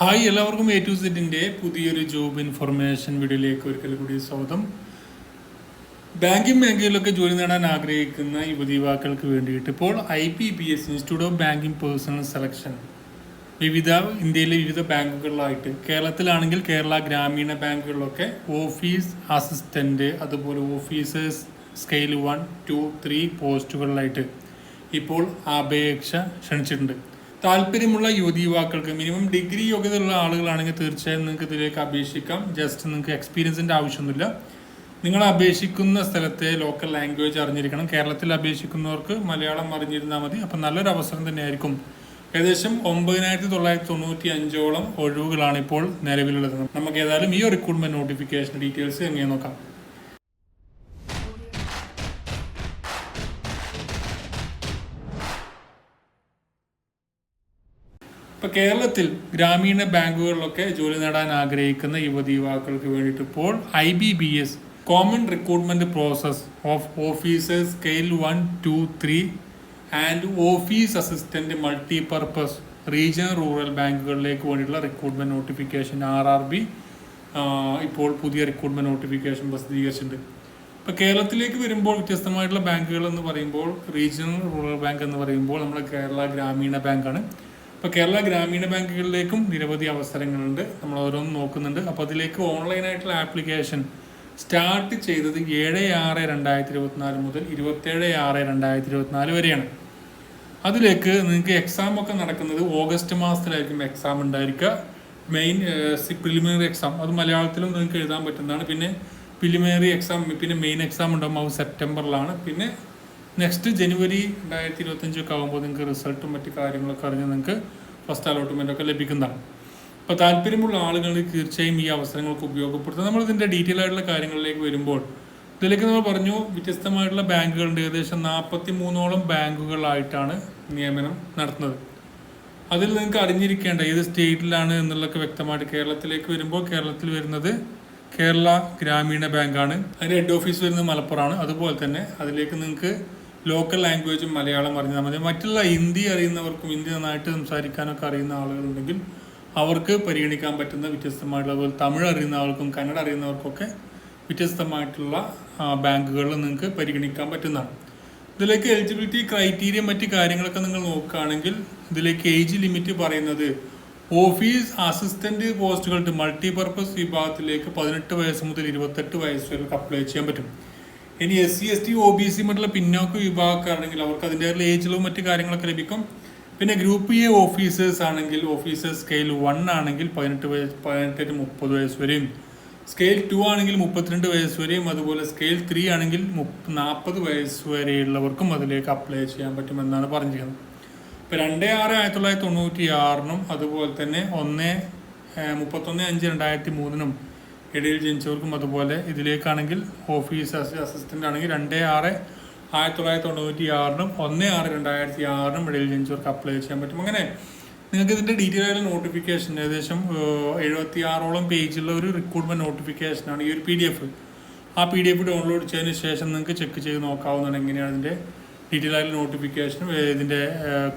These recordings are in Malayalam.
ഹായ് എല്ലാവർക്കും എ ടു സെറ്റിന്റെ പുതിയൊരു ജോബ് ഇൻഫർമേഷൻ വീഡിയോയിലേക്ക് ഒരിക്കൽ കൂടി സ്വാഗതം. ബാങ്കിങ് മേഖലയിലൊക്കെ ജോലി നേടാൻ ആഗ്രഹിക്കുന്ന യുവതി യുവാക്കൾക്ക് വേണ്ടിയിട്ട് ഇപ്പോൾ I P B S institute of banking personnel selection വിവിധ ഇന്ത്യയിലെ വിവിധ ബാങ്കുകളിലായിട്ട് കേരളത്തിലാണെങ്കിൽ കേരള ഗ്രാമീണ ബാങ്കുകളിലൊക്കെ ഓഫീസ് അസിസ്റ്റന്റ് അതുപോലെ officers scale one two three പോസ്റ്റുകളിലായിട്ട് ഇപ്പോൾ അപേക്ഷ ക്ഷണിച്ചിട്ടുണ്ട്. താല്പര്യമുള്ള യുവതി യുവാക്കൾക്ക് മിനിമം ഡിഗ്രി യോഗ്യതയുള്ള ആളുകളാണെങ്കിൽ തീർച്ചയായും നിങ്ങൾക്ക് ഇതിലേക്ക് അപേക്ഷിക്കാം. ജസ്റ്റ് നിങ്ങൾക്ക് എക്സ്പീരിയൻസിന്റെ ആവശ്യമൊന്നുമില്ല. നിങ്ങൾ അപേക്ഷിക്കുന്ന സ്ഥലത്തെ ലോക്കൽ ലാംഗ്വേജ് അറിഞ്ഞിരിക്കണം. കേരളത്തിൽ അപേക്ഷിക്കുന്നവർക്ക് മലയാളം അറിഞ്ഞിരുന്നാൽ മതി. അപ്പം നല്ലൊരു അവസരം തന്നെയായിരിക്കും. ഏകദേശം ഒമ്പതിനായിരത്തി തൊള്ളായിരത്തി തൊണ്ണൂറ്റി അഞ്ചോളം ഒഴിവുകളാണ് ഇപ്പോൾ നിലവിലുള്ളത്. നമുക്ക് ഏതായാലും ഈ റിക്രൂട്ട്മെന്റ് നോട്ടിഫിക്കേഷൻ ഡീറ്റെയിൽസ് എങ്ങനെ നോക്കാം. ഇപ്പൊ കേരളത്തിൽ ഗ്രാമീണ ബാങ്കുകളിലൊക്കെ ജോലി നേടാൻ ആഗ്രഹിക്കുന്ന യുവതി യുവാക്കൾക്ക് വേണ്ടിയിട്ട് ഇപ്പോൾ I B B S common recruitment process of officers scale one two three and office assistant multipurpose regional rural ബാങ്കുകളിലേക്ക് വേണ്ടിയിട്ടുള്ള recruitment notification R R B ഇപ്പോൾ പുതിയ റിക്രൂട്ട്മെന്റ് നോട്ടിഫിക്കേഷൻ പ്രസിദ്ധീകരിച്ചിട്ടുണ്ട്. ഇപ്പോൾ കേരളത്തിലേക്ക് വരുമ്പോൾ വ്യത്യസ്തമായിട്ടുള്ള ബാങ്കുകൾ എന്ന് പറയുമ്പോൾ റീജിയണൽ റൂറൽ ബാങ്ക് എന്ന് പറയുമ്പോൾ നമ്മുടെ കേരള ഗ്രാമീണ ബാങ്കാണ്. ഇപ്പോൾ കേരള ഗ്രാമീണ ബാങ്കുകളിലേക്കും നിരവധി അവസരങ്ങളുണ്ട്. നമ്മൾ ഓരോന്നും നോക്കുന്നുണ്ട്. അപ്പോൾ അതിലേക്ക് ഓൺലൈനായിട്ടുള്ള ആപ്ലിക്കേഷൻ സ്റ്റാർട്ട് ചെയ്തത് ഏഴ് ആറ് രണ്ടായിരത്തി ഇരുപത്തിനാല് മുതൽ ഇരുപത്തേഴ് ആറ് രണ്ടായിരത്തി ഇരുപത്തിനാല് വരെയാണ്. അതിലേക്ക് നിങ്ങൾക്ക് എക്സാം ഒക്കെ നടക്കുന്നത് ഓഗസ്റ്റ് മാസത്തിലായിരിക്കും എക്സാം ഉണ്ടായിരിക്കുക. മെയിൻ പ്രിലിമിനറി എക്സാം അത് മലയാളത്തിലും നിങ്ങൾക്ക് എഴുതാൻ പറ്റുന്നതാണ്. പിന്നെ പ്രിലിമിനറി എക്സാം പിന്നെ മെയിൻ എക്സാം ഉണ്ടാകും അത് സെപ്റ്റംബറിലാണ്. പിന്നെ നെക്സ്റ്റ് ജനുവരി രണ്ടായിരത്തി ഇരുപത്തഞ്ചൊക്കെ ആകുമ്പോൾ നിങ്ങൾക്ക് റിസൾട്ടും മറ്റു കാര്യങ്ങളൊക്കെ അറിഞ്ഞ് നിങ്ങൾക്ക് ഫസ്റ്റ് അലോട്ട്മെന്റ് ഒക്കെ ലഭിക്കുന്നതാണ്. അപ്പോൾ താല്പര്യമുള്ള ആളുകൾ തീർച്ചയായും ഈ അവസരങ്ങൾക്ക് ഉപയോഗപ്പെടുത്തുക നമ്മൾ ഇതിന്റെ ഡീറ്റെയിൽ ആയിട്ടുള്ള കാര്യങ്ങളിലേക്ക് വരുമ്പോൾ ഇതിലേക്ക് നമ്മൾ പറഞ്ഞു വ്യത്യസ്തമായിട്ടുള്ള ബാങ്കുകളുണ്ട്. ഏകദേശം നാൽപ്പത്തി മൂന്നോളം ബാങ്കുകളായിട്ടാണ് നിയമനം നടത്തുന്നത്. അതിൽ നിങ്ങൾക്ക് അറിഞ്ഞിരിക്കേണ്ട ഏത് സ്റ്റേറ്റിലാണ് എന്നുള്ളതൊക്കെ വ്യക്തമായിട്ട് കേരളത്തിലേക്ക് വരുമ്പോൾ കേരളത്തിൽ വരുന്നത് കേരള ഗ്രാമീണ ബാങ്കാണ്. അതിന്റെ ഹെഡ് ഓഫീസ് വരുന്നത് മലപ്പുറമാണ്. അതുപോലെ തന്നെ അതിലേക്ക് നിങ്ങൾക്ക് ലോക്കൽ ലാംഗ്വേജും മലയാളം അറിഞ്ഞാൽ മതി. മറ്റുള്ള ഹിന്ദി അറിയുന്നവർക്കും ഹിന്ദി നന്നായിട്ട് സംസാരിക്കാനൊക്കെ അറിയുന്ന ആളുകളുണ്ടെങ്കിൽ അവർക്ക് പരിഗണിക്കാൻ പറ്റുന്ന വ്യത്യസ്തമായിട്ടുള്ള അതുപോലെ തമിഴ് അറിയുന്ന ആൾക്കും കന്നഡ അറിയുന്നവർക്കൊക്കെ വ്യത്യസ്തമായിട്ടുള്ള ബാങ്കുകളിൽ നിങ്ങൾക്ക് പരിഗണിക്കാൻ പറ്റുന്നതാണ്. ഇതിലേക്ക് എലിജിബിലിറ്റി ക്രൈറ്റീരിയ മറ്റ് കാര്യങ്ങളൊക്കെ നിങ്ങൾ നോക്കുകയാണെങ്കിൽ ഇതിലേക്ക് ഏജ് ലിമിറ്റ് പറയുന്നത് ഓഫീസ് അസിസ്റ്റന്റ് പോസ്റ്റുകൾക്ക് മൾട്ടിപർപ്പസ് വിഭാഗത്തിലേക്ക് പതിനെട്ട് വയസ്സ് മുതൽ ഇരുപത്തെട്ട് വയസ്സ് വരെ അപ്ലൈ ചെയ്യാൻ പറ്റും. ഇനി S C S T O B C മറ്റുള്ള പിന്നോക്ക വിഭാഗക്കാരാണെങ്കിൽ അവർക്ക് അതിന്റെ ഏജിലും മറ്റു കാര്യങ്ങളൊക്കെ ലഭിക്കും. പിന്നെ ഗ്രൂപ്പ് എ ഓഫീസേഴ്സ് ആണെങ്കിൽ ഓഫീസേഴ്സ് സ്കെയിൽ വൺ ആണെങ്കിൽ പതിനെട്ട് വയസ്സ് പതിനെട്ട് മുപ്പത് വയസ്സ് വരെയും. സ്കെയിൽ ടു ആണെങ്കിൽ മുപ്പത്തിരണ്ട് വയസ്സ് വരെയും. അതുപോലെ സ്കെയിൽ ത്രീ ആണെങ്കിൽ മുപ്പ നാൽപ്പത് വയസ്സ് വരെയുള്ളവർക്കും അതിലേക്ക് അപ്ലൈ ചെയ്യാൻ പറ്റുമെന്നാണ് പറഞ്ഞിരിക്കുന്നത്. ഇപ്പോൾ രണ്ട് ആറ് ആയിരത്തി തൊള്ളായിരത്തി തൊണ്ണൂറ്റി ആറിനും അതുപോലെ തന്നെ ഒന്ന് മുപ്പത്തൊന്ന് അഞ്ച് രണ്ടായിരത്തി മൂന്നിനും ഇടയിൽ ജനിച്ചവർക്കും അതുപോലെ ഇതിലേക്കാണെങ്കിൽ ഓഫീസ് അസിസ്റ്റന്റ് ആണെങ്കിൽ രണ്ട് ആറ് ആയിരത്തി തൊള്ളായിരത്തി തൊണ്ണൂറ്റി ആറിനും ഒന്ന് ആറ് രണ്ടായിരത്തി ആറിനും ഇടയിൽ ജനിച്ചവർക്ക് അപ്ലൈ ചെയ്യാൻ പറ്റും. അങ്ങനെ നിങ്ങൾക്ക് ഇതിന്റെ ഡീറ്റെയിൽ ആയ നോട്ടിഫിക്കേഷൻ ഏകദേശം എഴുപത്തി ആറോളം പേജുള്ള ഒരു റിക്രൂട്ട്മെന്റ് നോട്ടിഫിക്കേഷനാണ് ഈ ഒരു പി ഡി എഫ് ആ പി ഡി എഫ് ഡൗൺലോഡ് ചെയ്തതിന് ശേഷം നിങ്ങൾക്ക് ചെക്ക് ചെയ്ത് നോക്കാവുന്നതാണ് എങ്ങനെയാണ് ഇതിന്റെ ഡീറ്റെയിൽ ആയ നോട്ടിഫിക്കേഷനും ഇതിന്റെ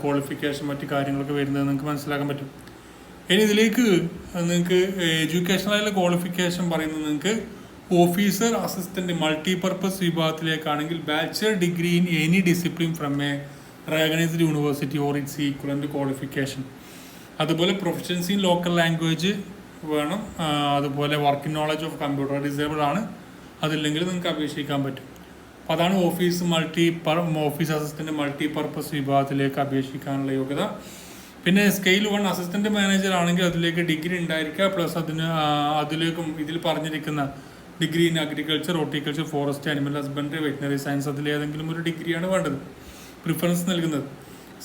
ക്വാളിഫിക്കേഷൻ മറ്റു കാര്യങ്ങളൊക്കെ വരുന്നത് നിങ്ങൾക്ക് മനസ്സിലാക്കാൻ പറ്റും. ഇനി ഇതിലേക്ക് നിങ്ങൾക്ക് എഡ്യൂക്കേഷണലായുള്ള ക്വാളിഫിക്കേഷൻ പറയുന്നത് നിങ്ങൾക്ക് officer assistant multipurpose വിഭാഗത്തിലേക്കാണെങ്കിൽ bachelor degree in any discipline from a recognised university or its equivalent qualification അതുപോലെ പ്രൊഫഷൻസി ഇൻ ലോക്കൽ ലാംഗ്വേജ് വേണം. അതുപോലെ working knowledge of computer disable ആണ്. അതില്ലെങ്കിൽ നിങ്ങൾക്ക് അപേക്ഷിക്കാൻ പറ്റും. അപ്പോൾ അതാണ് office multi office assistant multi purpose വിഭാഗത്തിലേക്ക് അപേക്ഷിക്കാനുള്ള യോഗ്യത. പിന്നെ സ്കെയിൽ വൺ അസിസ്റ്റന്റ് മാനേജർ ആണെങ്കിൽ അതിലേക്ക് ഡിഗ്രി ഉണ്ടായിരിക്കുക. പ്ലസ് അതിന് അതിലേക്കും ഇതിൽ പറഞ്ഞിരിക്കുന്ന degree in agriculture horticulture forest animal husbandry veterinary science അതിലേതെങ്കിലും ഒരു ഡിഗ്രിയാണ് വേണ്ടത്. പ്രിഫറൻസ് നൽകുന്നത്.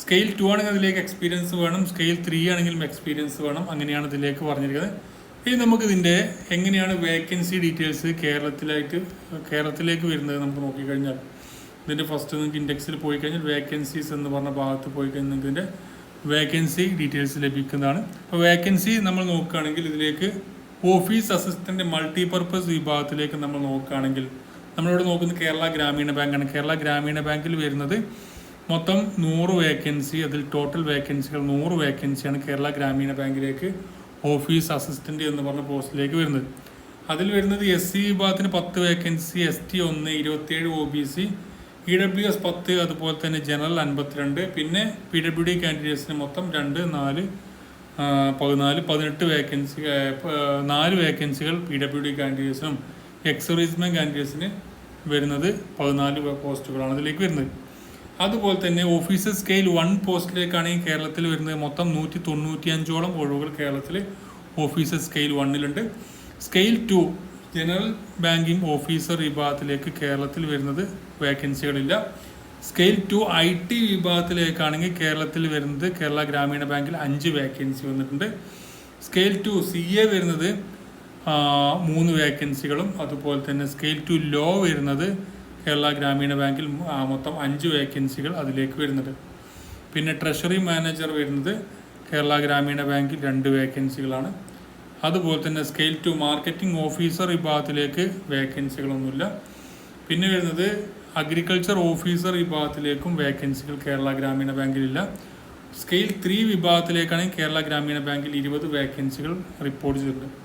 സ്കെയിൽ ടു ആണെങ്കിൽ അതിലേക്ക് എക്സ്പീരിയൻസ് വേണം. സ്കെയിൽ ത്രീ ആണെങ്കിലും എക്സ്പീരിയൻസ് വേണം. അങ്ങനെയാണ് ഇതിലേക്ക് പറഞ്ഞിരിക്കുന്നത്. ഇനി നമുക്ക് ഇതിന്റെ എങ്ങനെയാണ് വേക്കൻസി ഡീറ്റെയിൽസ് കേരളത്തിലേക്ക് കേരളത്തിലേക്ക് വരുന്നത് നമുക്ക് നോക്കിക്കഴിഞ്ഞാൽ. ഇതിന്റെ ഫസ്റ്റ് നിങ്ങൾക്ക് ഇൻഡെക്സിൽ പോയി കഴിഞ്ഞാൽ വേക്കൻസീസ് എന്ന് പറഞ്ഞ ഭാഗത്ത് പോയി കഴിഞ്ഞാൽ നിങ്ങൾക്ക് ഇതിന്റെ വേക്കൻസി ഡീറ്റെയിൽസ് ലഭിക്കുന്നതാണ്. അപ്പോൾ വേക്കൻസി നമ്മൾ നോക്കുകയാണെങ്കിൽ ഇതിലേക്ക് ഓഫീസ് അസിസ്റ്റന്റ് മൾട്ടിപർപ്പസ് വിഭാഗത്തിലേക്ക് നമ്മൾ നോക്കുകയാണെങ്കിൽ നമ്മളിവിടെ നോക്കുന്നത് കേരള ഗ്രാമീണ ബാങ്കാണ്. കേരള ഗ്രാമീണ ബാങ്കിൽ വരുന്നത് മൊത്തം നൂറ് വേക്കൻസി അതിൽ ടോട്ടൽ വേക്കൻസികൾ നൂറ് വേക്കൻസിയാണ് കേരള ഗ്രാമീണ ബാങ്കിലേക്ക് ഓഫീസ് അസിസ്റ്റന്റ് എന്ന് പറഞ്ഞ പോസ്റ്റിലേക്ക് വരുന്നത്. അതിൽ വരുന്നത് എസ് സി വിഭാഗത്തിന് പത്ത് വേക്കൻസി എസ് ടി ഒന്ന് ഇരുപത്തിയേഴ് O B C E W S പത്ത് അതുപോലെ തന്നെ ജനറൽ അൻപത്തിരണ്ട് പിന്നെ പി ഡബ്ല്യു ഡി കാൻഡിഡേറ്റ്സിന് മൊത്തം രണ്ട് നാല് പതിനാല് പതിനെട്ട് വേക്കൻസി നാല് വേക്കൻസികൾ പി ഡബ്ല്യു ഡി കാൻഡിഡേറ്റ്സിനും എക്സർവീസ്മെൻ കാൻഡിഡേറ്റ്സിന് വരുന്നത് പതിനാല് പോസ്റ്റുകളാണ് അതിലേക്ക് വരുന്നത്. അതുപോലെ തന്നെ ഓഫീസർ സ്കെയിൽ വൺ പോസ്റ്റിലേക്കാണ് ഈ കേരളത്തിൽ വരുന്നത്. മൊത്തം നൂറ്റി തൊണ്ണൂറ്റി അഞ്ചോളം ഒഴിവുകൾ കേരളത്തിൽ officer scale വണ്ണിലുണ്ട് scale two general banking officer വിഭാഗത്തിലേക്ക് കേരളത്തിൽ വരുന്നത് വേക്കൻസികളില്ല സ്കെയിൽ ടു ഐ ടി വിഭാഗത്തിലേക്കാണെങ്കിൽ കേരളത്തിൽ വരുന്നത് കേരള ഗ്രാമീണ ബാങ്കിൽ അഞ്ച് വേക്കൻസി വന്നിട്ടുണ്ട്. സ്കെയിൽ ടു സി എ വരുന്നത് മൂന്ന് വേക്കൻസികളും അതുപോലെ തന്നെ സ്കെയിൽ ടു ലോ വരുന്നത് കേരള ഗ്രാമീണ ബാങ്കിൽ മൊത്തം അഞ്ച് വേക്കൻസികൾ അതിലേക്ക് വരുന്നുണ്ട്. പിന്നെ ട്രഷറി മാനേജർ വരുന്നത് കേരള ഗ്രാമീണ ബാങ്കിൽ രണ്ട് വേക്കൻസികളാണ് അതുപോലെ തന്നെ സ്കെയിൽ ടു മാർക്കറ്റിംഗ് ഓഫീസർ വിഭാഗത്തിലേക്ക് വേക്കൻസികളൊന്നുമില്ല പിന്നെ വരുന്നത് അഗ്രികൾച്ചർ ഓഫീസർ വിഭാഗത്തിലേക്കും വേക്കൻസികൾ കേരള ഗ്രാമീണ ബാങ്കിലില്ല. സ്കെയിൽ ത്രീ വിഭാഗത്തിലേക്കാണെങ്കിൽ കേരള ഗ്രാമീണ ബാങ്കിൽ ഇരുപത് വേക്കൻസികൾ റിപ്പോർട്ട് ചെയ്തിട്ടുണ്ട്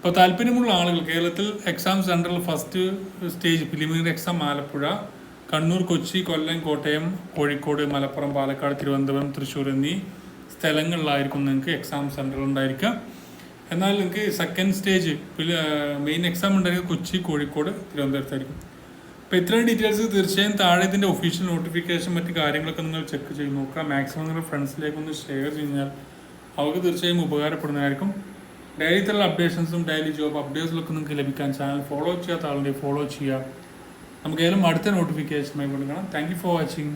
ഇപ്പോൾ താല്പര്യമുള്ള ആളുകൾ കേരളത്തിൽ exam centre first stage preliminary exam Alappuzha Kannur Kochi Kollam Kottayam Kozhikode Malappuram Palakkad Thiruvananthapuram Thrissur എന്നീ സ്ഥലങ്ങളിലായിരിക്കും നിങ്ങൾക്ക് എക്സാം സെന്റർ ഉണ്ടായിരിക്കുക. എന്നാൽ നിങ്ങൾക്ക് സെക്കൻഡ് സ്റ്റേജ് മെയിൻ എക്സാം ഉണ്ടായിരിക്കുക കൊച്ചി കോഴിക്കോട് തിരുവനന്തപുരത്തായിരിക്കും. അപ്പോൾ ഇത്രയും ഡീറ്റെയിൽസ് തീർച്ചയായും താഴെ ഇതിന്റെ ഒഫീഷ്യൽ നോട്ടിഫിക്കേഷൻ മറ്റു കാര്യങ്ങളൊക്കെ നിങ്ങൾ ചെക്ക് ചെയ്ത് നോക്കുക. മാക്സിമം നിങ്ങളുടെ ഫ്രണ്ട്സിലേക്കൊന്ന് ഷെയർ ഷെയർ കഴിഞ്ഞാൽ അവർക്ക് തീർച്ചയായും ഉപകാരപ്പെടുന്നതായിരിക്കും. ഡെയിലി തരം അപ്ഡേഷൻസും ഡെയിലി ജോബ് അപ്ഡേറ്റ്സിലൊക്കെ നിങ്ങൾക്ക് ലഭിക്കാൻ ചാനൽ ഫോളോ ചെയ്യാത്ത ആളുണ്ടെങ്കിൽ ഫോളോ ചെയ്യുക. നമുക്ക് ഏതായാലും അടുത്ത നോട്ടിഫിക്കേഷനുമായി കൊടുക്കണം താങ്ക് യു ഫോർ വാച്ചിങ്